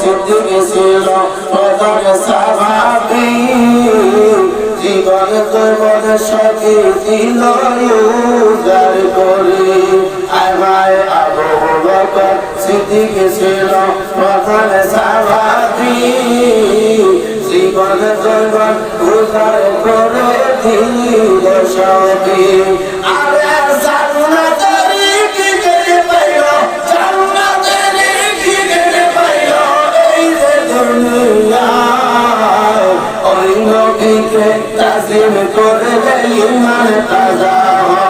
সিদ্দিক ছিল প্রধান সাহাবী জীবন করবন সাথে দিল উজার করে। আমায় আবু বকর সিদ্দিক ছিল প্রধান সাহাবী জীবন করবন উজার করে দিল সবই আরে দুনিয়া কিছু তাজিম করলে ইমান তাজা। হয়